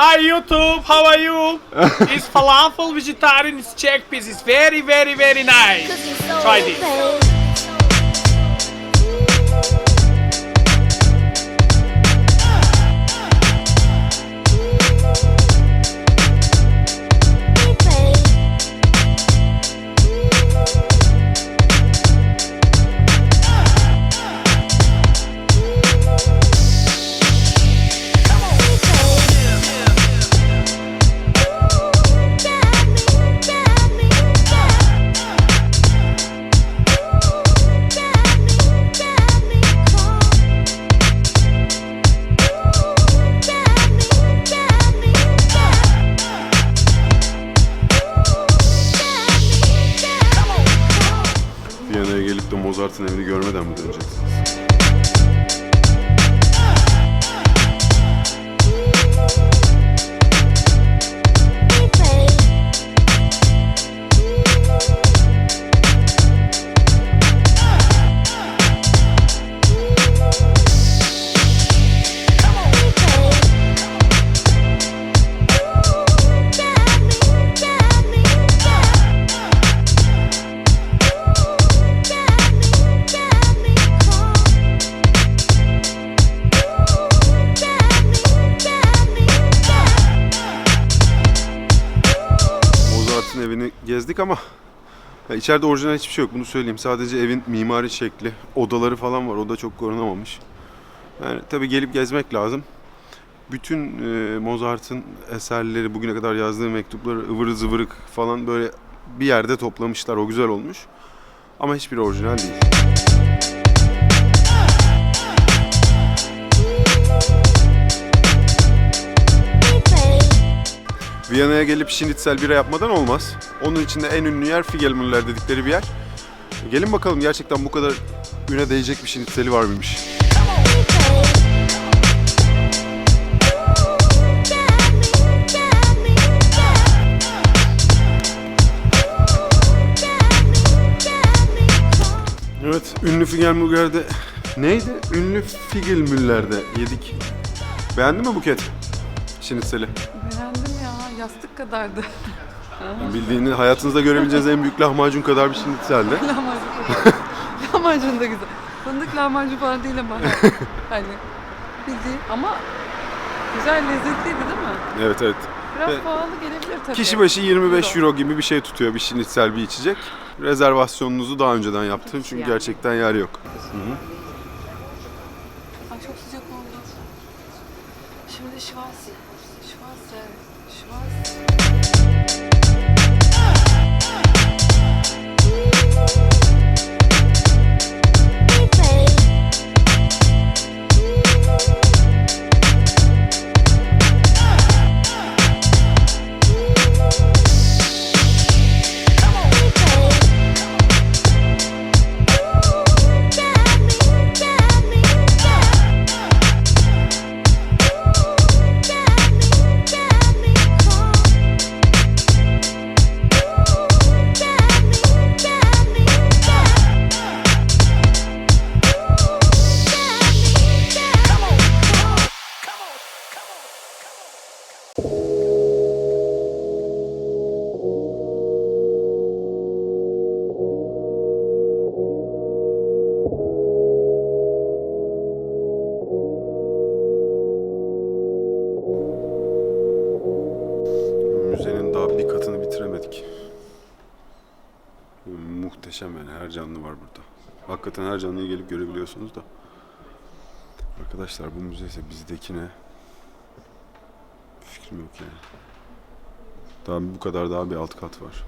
Hi YouTube, how are you? it's falafel vegetarian, it's chickpeas. It's very, very, very nice. Try this. Mozart'ın evini görmeden mi döneceksiniz? Gezdik ama ya içeride orijinal hiçbir şey yok bunu söyleyeyim. Sadece evin mimari şekli, odaları falan var. O da çok korunamamış. Yani tabii gelip gezmek lazım. Bütün e, Mozart'ın eserleri, bugüne kadar yazdığı mektupları ıvırı zıvırık falan böyle bir yerde toplamışlar. O güzel olmuş. Ama hiçbiri orijinal değil. Viyana'ya gelip şinitsel bira yapmadan olmaz. Onun için de en ünlü yer Figelmüller dedikleri bir yer. Gelin bakalım gerçekten bu kadar üne değecek bir şinitseli var mıymış? Evet, ünlü Figelmüller'de neydi? Ünlü Figelmüller'de yedik. Beğendin mi Buket? Şinitseli. Beğendim. Yastık kadardı. Bildiğini hayatınızda görebileceğiniz en büyük lahmacun kadar bir şinitseldi. lahmacun kadar. lahmacun da güzel. Fındık lahmacun falan değil ama. hani bildiğin ama güzel lezzetliydi değil mi? Evet evet. Biraz Evet. pahalı gelebilir tabii. Kişi başı 25 euro gibi bir şey tutuyor bir şinitsel bir içecek. Rezervasyonunuzu daha önceden yaptım çünkü yani. gerçekten yer yok. Ay çok sıcak oldu. Şimdi Şivas. Bir katını bitiremedik. Muhteşem yani her canlı var burada. Hakikaten her canlıyı gelip görebiliyorsunuz da. Arkadaşlar bu müze ise bizdeki ne? Fikrim yok yani. Daha bu kadar daha bir alt kat var.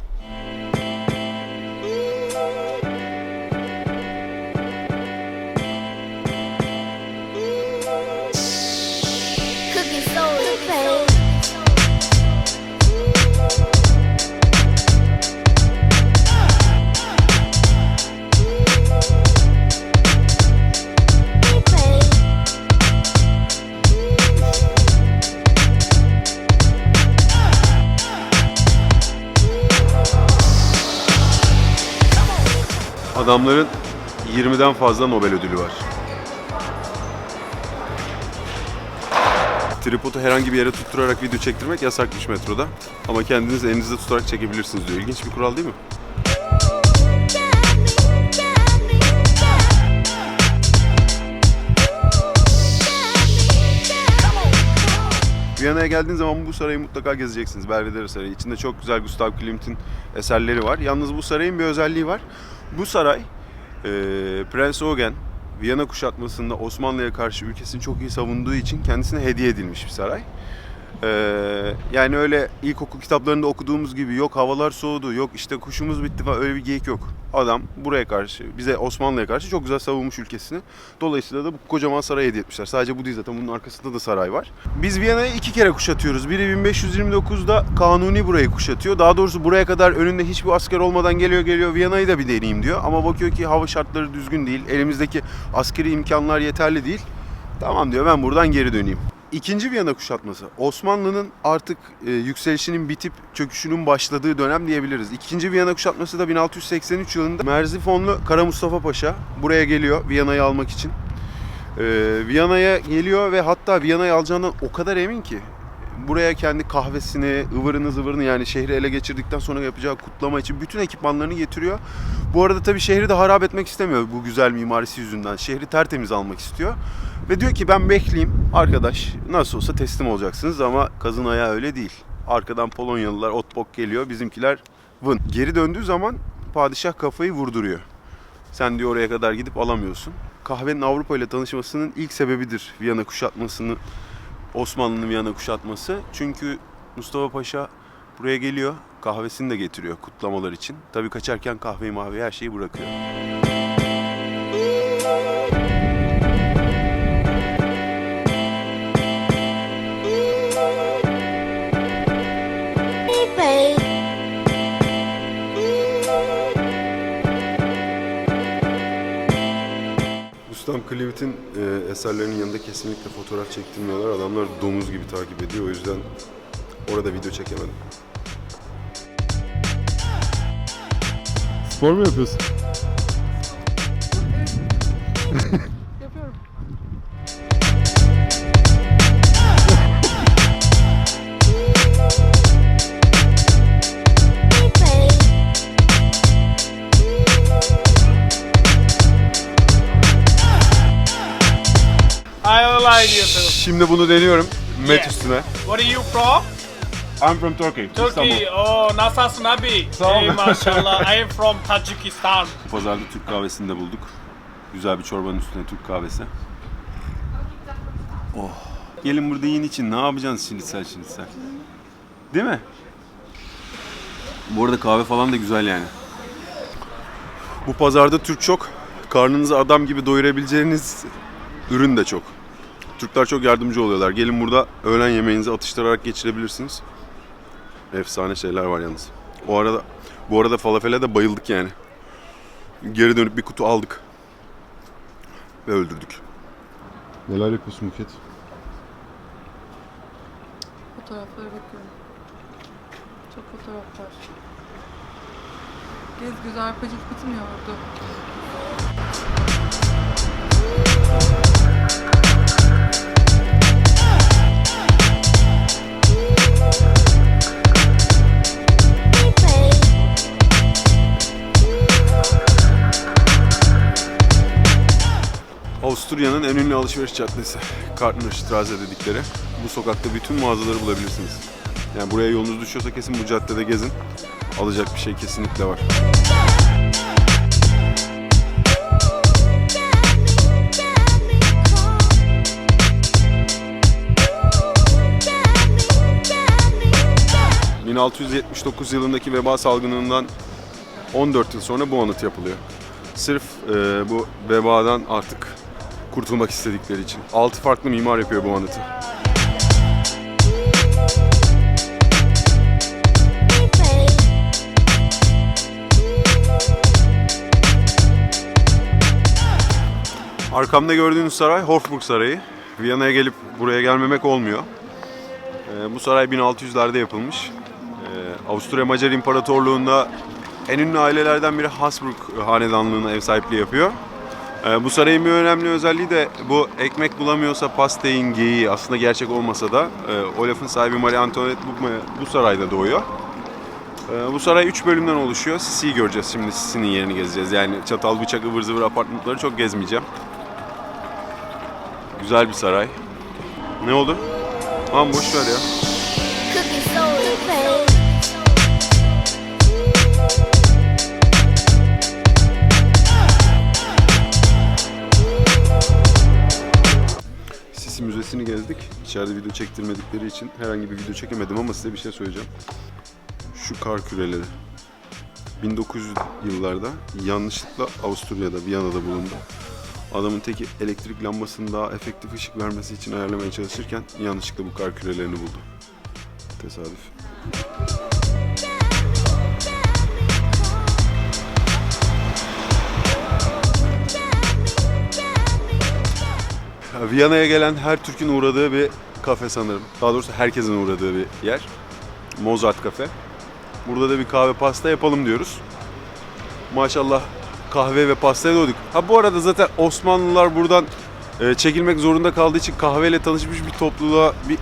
Adamların 20'den fazla Nobel ödülü var. tripodu herhangi bir yere tutturarak video çektirmek yasakmış metroda. Ama kendiniz elinizde tutarak çekebilirsiniz diyor. İlginç bir kural değil mi? Viyana'ya geldiğiniz zaman bu sarayı mutlaka gezeceksiniz. Belvedere Sarayı. İçinde çok güzel Gustav Klimt'in eserleri var. Yalnız bu sarayın bir özelliği var. Bu saray e, Prens Eugen Viyana kuşatmasında Osmanlı'ya karşı ülkesini çok iyi savunduğu için kendisine hediye edilmiş bir saray. Ee, yani öyle ilkokul kitaplarında okuduğumuz gibi yok havalar soğudu, yok işte kuşumuz bitti falan öyle bir geyik yok. Adam buraya karşı, bize Osmanlı'ya karşı çok güzel savunmuş ülkesini. Dolayısıyla da bu kocaman sarayı hediye etmişler. Sadece bu değil zaten bunun arkasında da saray var. Biz Viyana'yı iki kere kuşatıyoruz. Biri 1529'da Kanuni burayı kuşatıyor. Daha doğrusu buraya kadar önünde hiçbir asker olmadan geliyor geliyor Viyana'yı da bir deneyeyim diyor. Ama bakıyor ki hava şartları düzgün değil. Elimizdeki askeri imkanlar yeterli değil. Tamam diyor ben buradan geri döneyim. İkinci Viyana kuşatması. Osmanlı'nın artık e, yükselişinin bitip çöküşünün başladığı dönem diyebiliriz. İkinci Viyana kuşatması da 1683 yılında Merzifonlu Kara Mustafa Paşa buraya geliyor Viyana'yı almak için. E, Viyana'ya geliyor ve hatta Viyana'yı alacağından o kadar emin ki buraya kendi kahvesini, ıvırını zıvırını yani şehri ele geçirdikten sonra yapacağı kutlama için bütün ekipmanlarını getiriyor. Bu arada tabii şehri de harap etmek istemiyor bu güzel mimarisi yüzünden. Şehri tertemiz almak istiyor. Ve diyor ki ben bekleyeyim arkadaş nasıl olsa teslim olacaksınız ama kazın ayağı öyle değil. Arkadan Polonyalılar otbok geliyor bizimkiler vın. Geri döndüğü zaman padişah kafayı vurduruyor. Sen diyor oraya kadar gidip alamıyorsun. Kahvenin Avrupa ile tanışmasının ilk sebebidir Viyana kuşatmasının Osmanlı'nın Viyana kuşatması. Çünkü Mustafa Paşa buraya geliyor kahvesini de getiriyor kutlamalar için. Tabii kaçarken kahveyi mavi her şeyi bırakıyor. Gustav Klimit'in e, eserlerinin yanında kesinlikle fotoğraf çektirmiyorlar. Adamlar domuz gibi takip ediyor. O yüzden orada video çekemedim. Spor mu yapıyorsun? Şimdi bunu deniyorum. Met Yeah. üstüne. What are you from? I'm from Turkey. Turkey. Oh, nasılsın abi? Sağ ol. Hey, maşallah. I am from Tajikistan. Pazarda Türk kahvesini de bulduk. Güzel bir çorbanın üstüne Türk kahvesi. Oh. Gelin burada yiyin için ne yapacaksınız şinitsel şinitsel? Değil mi? Bu arada kahve falan da güzel yani. Bu pazarda Türk çok. Karnınızı adam gibi doyurabileceğiniz ürün de çok. Türkler çok yardımcı oluyorlar. Gelin burada öğlen yemeğinizi atıştırarak geçirebilirsiniz. Efsane şeyler var yalnız. O arada bu arada falafele de bayıldık yani. Geri dönüp bir kutu aldık. Ve öldürdük. Neler yapıyorsun Buket? Fotoğraflara bakıyorum. Çok fotoğraf var. Gez güzel arpacık bitmiyordu. Avusturya'nın alışveriş caddesi. Kartnerstraße dedikleri. Bu sokakta bütün mağazaları bulabilirsiniz. Yani buraya yolunuz düşüyorsa kesin bu caddede gezin. Alacak bir şey kesinlikle var. ...1679 yılındaki veba salgınından 14 yıl sonra bu anıt yapılıyor. Sırf e, bu vebadan artık kurtulmak istedikleri için. 6 farklı mimar yapıyor bu anıtı. Arkamda gördüğünüz saray Hofburg Sarayı. Viyana'ya gelip buraya gelmemek olmuyor. E, bu saray 1600'lerde yapılmış. E, Avusturya Macar İmparatorluğu'nda en ünlü ailelerden biri Habsburg hanedanlığına ev sahipliği yapıyor. Ee, bu sarayın bir önemli özelliği de bu ekmek bulamıyorsa pastayın geyiği aslında gerçek olmasa da e, o lafın sahibi Marie Antoinette bu, bu sarayda doğuyor. Ee, bu saray 3 bölümden oluşuyor. Sisi'yi göreceğiz şimdi. Sisi'nin yerini gezeceğiz. Yani çatal bıçak ıvır zıvır apartmanları çok gezmeyeceğim. Güzel bir saray. Ne oldu? Aman boş ver ya. Cookie soda Sisi Müzesi'ni gezdik. İçeride video çektirmedikleri için herhangi bir video çekemedim ama size bir şey söyleyeceğim. Şu kar küreleri. 1900 yıllarda yanlışlıkla Avusturya'da, Viyana'da bulundu. Adamın teki elektrik lambasının daha efektif ışık vermesi için ayarlamaya çalışırken yanlışlıkla bu kar kürelerini buldu. Tesadüf. Viyana'ya gelen her Türk'ün uğradığı bir kafe sanırım. Daha doğrusu herkesin uğradığı bir yer. Mozart Kafe. Burada da bir kahve pasta yapalım diyoruz. Maşallah kahve ve pastaya doyduk. Ha bu arada zaten Osmanlılar buradan e, çekilmek zorunda kaldığı için kahveyle tanışmış bir topluluğa, bir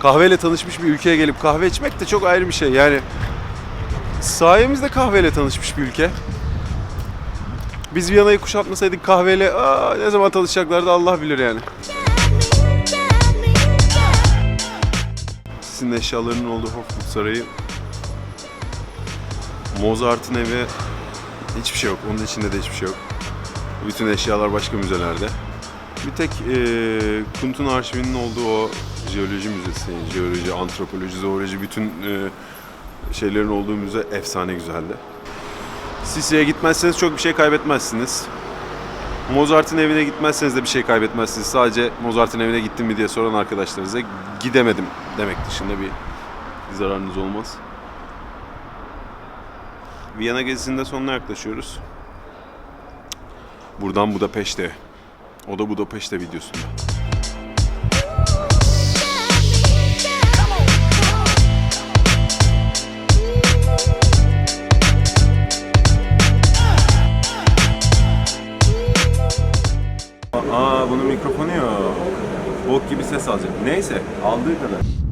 kahveyle tanışmış bir ülkeye gelip kahve içmek de çok ayrı bir şey. Yani sayemizde kahveyle tanışmış bir ülke. Biz Viyana'yı kuşatmasaydık kahveyle aa, ne zaman tanışacaklardı Allah bilir yani. Sizin eşyalarının olduğu Hofburg Sarayı. Mozart'ın evi hiçbir şey yok. Onun içinde de hiçbir şey yok. Bütün eşyalar başka müzelerde. Bir tek eee Kunt'un arşivinin olduğu o jeoloji müzesi, jeoloji, antropoloji, zooloji bütün eee, şeylerin olduğu müze efsane güzeldi. Sisi'ye gitmezseniz çok bir şey kaybetmezsiniz. Mozart'ın evine gitmezseniz de bir şey kaybetmezsiniz. Sadece Mozart'ın evine gittim mi diye soran arkadaşlarınıza gidemedim demek dışında bir zararınız olmaz. Viyana gezisinde sonuna yaklaşıyoruz. Buradan Budapeşte. O da Budapeşte videosunda. Yok. Bok gibi ses alacak. Neyse aldığı kadar.